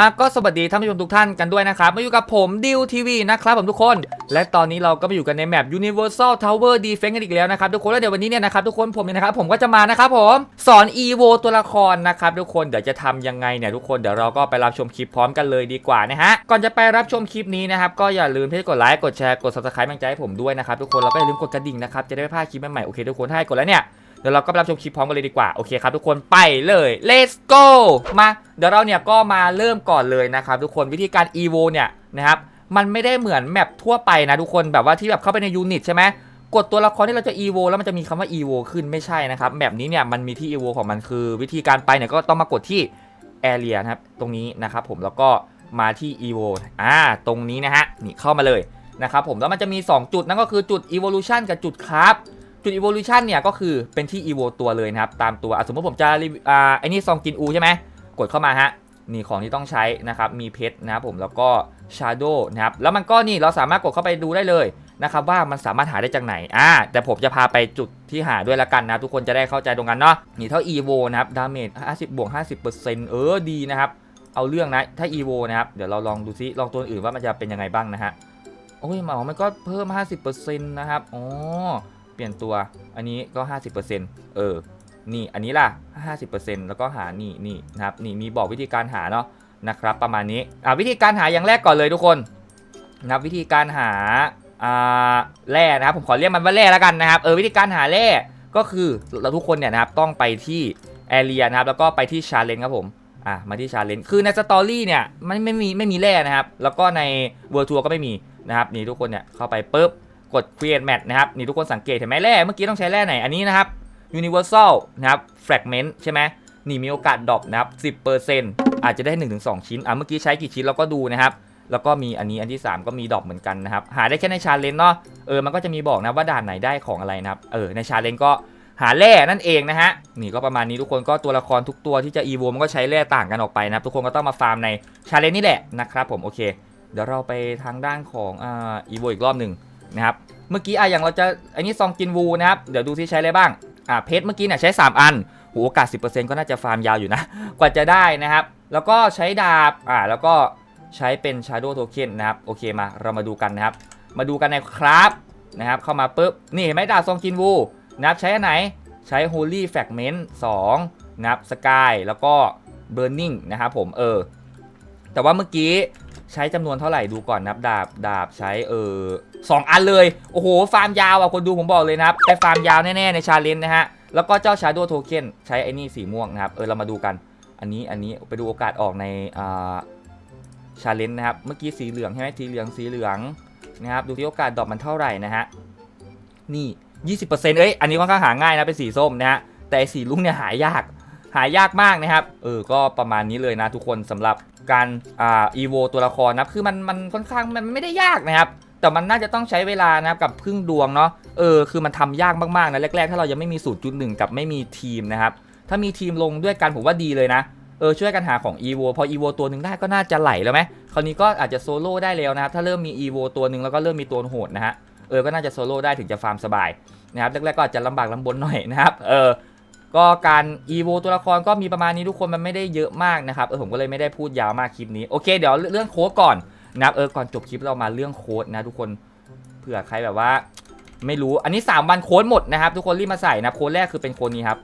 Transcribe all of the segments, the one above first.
อะก็สวัสดีท่านผู้ชมทุกท่านกันด้วยนะครับมาอยู่กับผมดิวทีวีนะครับผมทุกคน และตอนนี้เราก็มาอยู่กันในแมป Universal Tower Defense กันอีกแล้วนะครับทุกคนแล้วเดี๋ยววันนี้เนี่ยนะครับทุกคนผมเนี่ยนะครับผมก็จะมานะครับผมสอน EVO ตัวละครนะครับทุกคนเดี๋ยวจะทำยังไงเนี่ยทุกคนเดี๋ยวเราก็ไปรับชมคลิปพร้อมกันเลยดีกว่านะฮะก่อนจะไปรับชมคลิปนี้นะครับก็อย่าลืมที่จะกดไลค์กดแชร์กด subscribe กำลังใจให้ผมด้วยนะครับทุกคนแล้วก็อย่าลืมกดกระดิ่งนะครับจะได้ไม่พลาดคลิปใหม่ๆโอเคทุกคนถ้าให้กดแล้วเนี่ย เดี๋ยวเราก็ไปรับชมคลิปพร้อมกันเลยดีกว่า โอเคครับทุกคนไปเลย let's go มา เดี๋ยวเราเนี่ยก็มาเริ่มก่อนเลยนะครับทุกคนวิธีการ evo เนี่ยนะครับมันไม่ได้เหมือนแมปทั่วไปนะทุกคนแบบว่าที่แบบเข้าไปในยูนิตใช่ไหมกดตัวละครที่เราจะ evo แล้วมันจะมีคำว่า evo ขึ้นไม่ใช่นะครับแบบนี้เนี่ยมันมีที่ evo ของมันคือ วิธีการไปเนี่ยก็ต้องมากดที่ area นะครับตรงนี้นะครับผมแล้วก็มาที่ evo อ่าตรงนี้นะฮะนี่เข้ามาเลยนะครับผมแล้วมันจะมี 2 จุดนั่นก็คือจุด evolution กับจุดครับ จุด evolution เนี่ยก็คือเป็นที่ evo ตัวเลยนะครับ ตามตัวสมมติผมจะอ่าไอ้นี่ซองกินอูใช่ไหมกดเข้ามาฮะนี่ของที่ต้องใช้นะครับ มีเพชรนะครับผมแล้วก็ shadow นะครับ แล้วมันก็นี่เราสามารถกดเข้าไปดูได้เลยนะครับว่ามันสามารถหาได้จากไหน อ่า แต่ผมจะพาไปจุดที่หาด้วยละกันนะ ทุกคนจะได้เข้าใจตรงกันเนาะ นี่เท่า evo นะครับ damage 50บวก50%เออ ดีนะครับ เอาเรื่องนะ ถ้า evo นะครับ เดี๋ยวเราลองดูซิ ลองตัวอื่นว่ามันจะเป็นยังไงบ้างนะฮะ โอ้ยหมอมันก็เพิ่ม 50%นะครับ อ๋อ ปลี่ยนตัวอันนี้ก็ 50%เออ นี่อันนี้ล่ะ 50%แล้วก็หานี่นี่นะครับนี่มีบอกวิธีการหาเนาะนะครับ ประมาณนี้อ่าวิธีการหาอย่างแรกก่อนเลยทุกคนนะครับวิธีการหาอ่าแร่นะครับผมขอเรียกมันว่าแร่แล้วกันนะครับเออวิธีการหาแร่ก็คือเราทุกคนเนี่ยนะครับต้องไปที่แอเรียนะครับแล้วก็ไปที่ชาเลนจ์ครับผมอะมาที่ชาเลนจ์คือในสตอรี่เนี่ยมันไม่มีไม่มีแร่นะครับ แล้วก็ในเวอร์ทัวร์ก็ไม่มีนะครับนี่ทุกคนเนี่ยเข้าไปปุ๊บ กด create match นะครับนี่ทุกคนสังเกตเห็นไหมแร่เมื่อกี้ต้องใช้แร่ไหนอันนี้นะครับ universal นะครับ fragment ใช่ไหมนี่มีโอกาสดรอปนะครับ 10%อาจจะได้ 1-2 ชิ้นอะเมื่อกี้ใช้กี่ชิ้นเราก็ดูนะครับ แล้วก็มีอันนี้อันที่ 3 ก็มีดรอปเหมือนกันนะครับ หาได้แค่ในชาเลนจ์เนาะเออมันก็จะมีบอกนะว่าด่านไหนได้ของอะไรนะครับเออในชาเลนจ์ก็หาแร่นั่นเองนะฮะนี่ก็ประมาณนี้ทุกคนก็ตัวละครทุกตัวที่จะอีโวมันก็ใช้แร่ต่างกันออกไปนะครับทุกคนก็ต้องมาฟาร์มในชาเลนจ์นี่แหละนะครับผมโอเค เดี๋ยวเราไปทางด้านของอ่าอีโวอีกรอบหนึ่ง นะครับ เมื่อกี้อะอย่างเราจะอันนี้ซองกินวูนะครับ เดี๋ยวดูที่ใช้อะไรบ้าง อ่าเพชรเมื่อกี้เนี่ยใช้ 3 อันโหโอกาส 10%ก็น่าจะฟาร์มยาวอยู่นะ กว่าจะได้นะครับ แล้วก็ใช้ดาบ อ่า แล้วก็ใช้เป็น Shadow Token นะครับ โอเคมา เรามาดูกันนะครับ มาดูกันในครับนะครับ เข้ามาปุ๊บ นี่เห็นไหมดาบซองกินวูนะครับ ใช้อันไหน ใช้ Holy Fragment 2นะครับ Sky แล้วก็ Burning นะครับผม เออ แต่ว่าเมื่อกี้ ใช้จำนวนเท่าไหร่ดูก่อนนับดาบดาบใช้เออสองอันเลย โอ้โห ฟาร์มยาวอะคนดูผมบอกเลยนะครับแต่ฟาร์มยาวแน่ ๆ ในชาเลนจ์นะฮะ แล้วก็เจ้า Shadow Token ใช้ไอ้นี่สีม่วงนะครับ เออ เรามาดูกัน อันนี้อันนี้ไปดูโอกาสออกในอ่าชาเลนจ์นะครับ เมื่อกี้สีเหลืองใช่ไหมสีเหลืองสีเหลืองนะครับดูที่โอกาสดรอปมันเท่าไหร่นะฮะนี่ 20%เอ้ยอันนี้ค่อนข้างหาง่ายนะเป็นสีส้มนะฮะแต่สีลุ้งเนี่ยหายากหายากมากนะครับ เออ ก็ประมาณนี้เลยนะทุกคนสำหรับ การอ่าอีโวตัวละครนะคือมันมันค่อนข้างมันไม่ได้ยากนะครับแต่มันน่าจะต้องใช้เวลานะครับกับพึ่งดวงเนาะเออคือมันทำยากมากๆนะแรกๆ ถ้าเรายังไม่มีสูตรจุดหนึ่งกับไม่มีทีมนะครับถ้ามีทีมลงด้วยกันผมว่าดีเลยนะเออช่วยกันหาของ EVO พอ EVO ตัวหนึ่งได้ก็น่าจะไหลแล้วไหมคราวนี้ก็อาจจะโซโล่ได้แล้วนะครับ ถ้าเริ่มมี EVO ตัวหนึ่งแล้วก็เริ่มมีตัวโหดนะฮะเออก็น่าจะโซโล่ได้ถึงจะฟาร์มสบายนะครับแรกๆก็อาจจะลำบากลำบนหน่อยนะครับเออ ก็การ EVO ตัวละครก็มีประมาณนี้ทุกคนมันไม่ได้เยอะมากนะครับเออผมก็เลยไม่ได้พูดยาวมากคลิปนี้โอเคเดี๋ยวเรื่องโค้ดก่อนนะเออก่อนจบคลิปเรามาเรื่องโค้ดนะทุกคนเผื่อใครแบบว่า ไม่รู้อันนี้ 3 วันโค้ดหมดนะครับ ทุกคนรีบมาใส่นะโค้ดแรกคือเป็นโค้ดนี้ครับ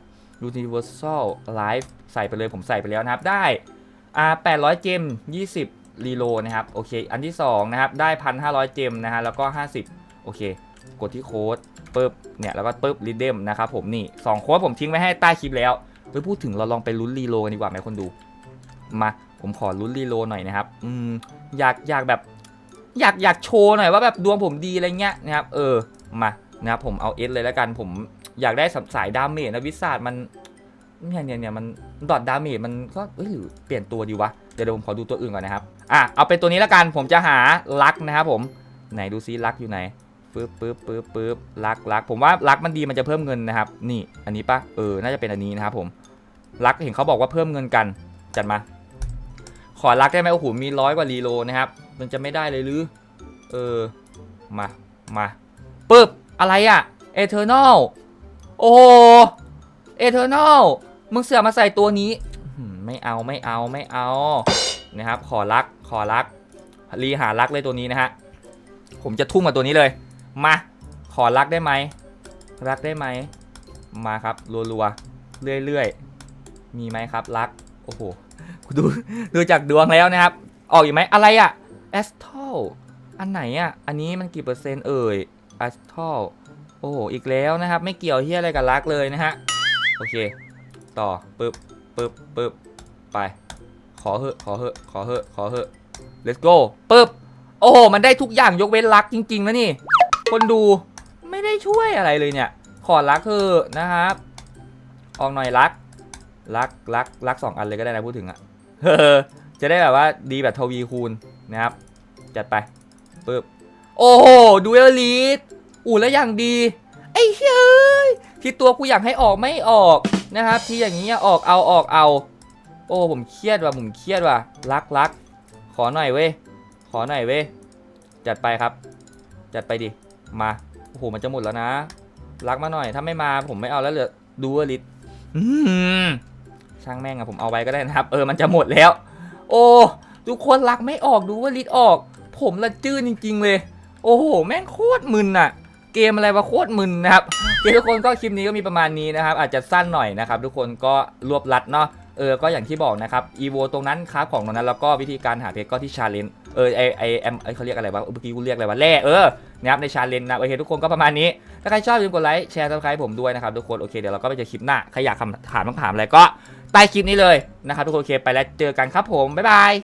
Universal Live ใส่ไปเลยผมใส่ไปแล้วนะครับได้อ่า800 เจม 20 รีโลนะครับโอเค อันที่2นะครับได้ 1,500 เจมนะฮะแล้วก็ 50 โอเค กดที่โค้ดปึ๊บเนี่ยแล้วก็ปึ๊บรีเดมนะครับผมนี่2โค้ดผมทิ้งไว้ให้ใต้คลิปแล้วไปพูดถึงเราลองไปลุ้นรีโลกันดีกว่าไหมคนดู มาผมขอลุ้นรีโลหน่อยนะครับอืมอยากอยากแบบ อยากอยากโชว์หน่อยว่าแบบดวงผมดีอะไรเงี้ยนะครับเออมานะครับผมเอาเอสเลยแล้วกันผมอยากได้สายดาเมจนะวิสาดมันเนี่ยเนี่ยเนี่ยมันดอทดาเมจมันก็เอ้ยหรือเปลี่ยนตัวดีวะเดี๋ยวเดี๋ยวผมขอดูตัวอื่นก่อนนะครับอะเอาเป็นตัวนี้แล้วกันผมจะหาลักนะครับผมไหนดูซิลักอยู่ไหน ปึ๊บปึ๊บปึ๊บปึ๊บลักลักผมว่าลักมันดีมันจะเพิ่มเงินนะครับ นี่อันนี้ปะเออน่าจะเป็นอันนี้นะครับผมลักเห็นเขาบอกว่าเพิ่มเงินกันจัดมา ขอลักได้ไหมโอ้โหมีร้อยกว่ารีโลนะครับ มันจะไม่ได้เลยหรือเออมามาปึ๊บอะไรอะเอเทอร์นอลโอ้เอเทอร์นอลมึงเสือมาใส่ตัวนี้ไม่เอาไม่เอาไม่เอานะครับ ขอรักขอรักรีหารักเลยตัวนี้นะฮะผมจะทุ่มกับตัวนี้เลย มา ขอรักได้ไหม รักได้ไหม มาครับรัวๆ เรื่อยๆ มีไหมครับรัก โอ้โหดูดูจากดวงแล้วนะครับ ออกอีกไหมอะไรอะแอสทอลอันไหนอะอันนี้มันกี่เปอร์เซ็นต์เอ่ยแอสทอลโอ้โห อีกแล้วนะครับ ไม่เกี่ยวเฮียอะไรกับรักเลยนะฮะ โอเค ต่อปึ๊บปึ๊บปึ๊บไป ขอเหอะ ขอเหอะ ขอเหอะ ขอเหอะ let's go ปึ๊บ โอ้โห มันได้ทุกอย่างยกเว้นรักจริงๆนะนี่ คนดูไม่ได้ช่วยอะไรเลยเนี่ย ขอรักเถอนะครับ ออกหน่อยรัก รักรักรักสองอันเลยก็ได้นะพูดถึงอะเออจะได้แบบว่าดีแบบทวีคูณนะครับ จัดไปปึ๊บโอ้โหดูเอลีดอู้แล้วอย่างดี ไอ้เฮ้ยที่ตัวกูอยากให้ออกไม่ออกนะครับ ที่อย่างนี้ออกเอาออกเอา โอ้ผมเครียดว่ะผมเครียดว่ะรักรักขอหน่อยเว้ยขอหน่อยเว้ยจัดไปครับ จัดไปดิ มาโอ้โหมันจะหมดแล้วนะ รักมาหน่อย ถ้าไม่มาผมไม่เอาแล้วเหลือดูเอลิดอืมช่างแม่งอะผมเอาไว้ก็ได้นะครับ เออมันจะหมดแล้ว โอ้ทุกคนรักไม่ออกดูว่าลิดออก ผมละจื้อจริง ๆ เลย โอ้โห แม่งโคตรมึนอะเกมอะไรวะโคตรมึนนะครับเทุกคนก็คลิปนี้ก็มีประมาณนี้นะครับ อาจจะสั้นหน่อยนะครับ ทุกคนก็รวบรัดเนาะเออก็อย่างที่บอกนะครับอีโวตรงนั้นครับของตรงนั้นแล้วก็วิธีการหาเพชรก็ที่ชาเลนจ์ เออไอไอแอมไอเขาเรียกอะไรวะเมื่อกี้กูเรียกอะไรวะแร่เออนะครับในชาเลนจ์นะโอเคทุกคนก็ประมาณนี้ ถ้าใครชอบอย่าลืมกดไลค์แชร์ซับสไครต์ผมด้วยนะครับทุกคนโอเคเดี๋ยวเราก็ไปเจอคลิปหน้าใครอยากคำถามต้องถามอะไรก็ใต้คลิปนี้เลยนะครับทุกคนโอเคไปแล้วเจอกันครับผมบ๊ายบาย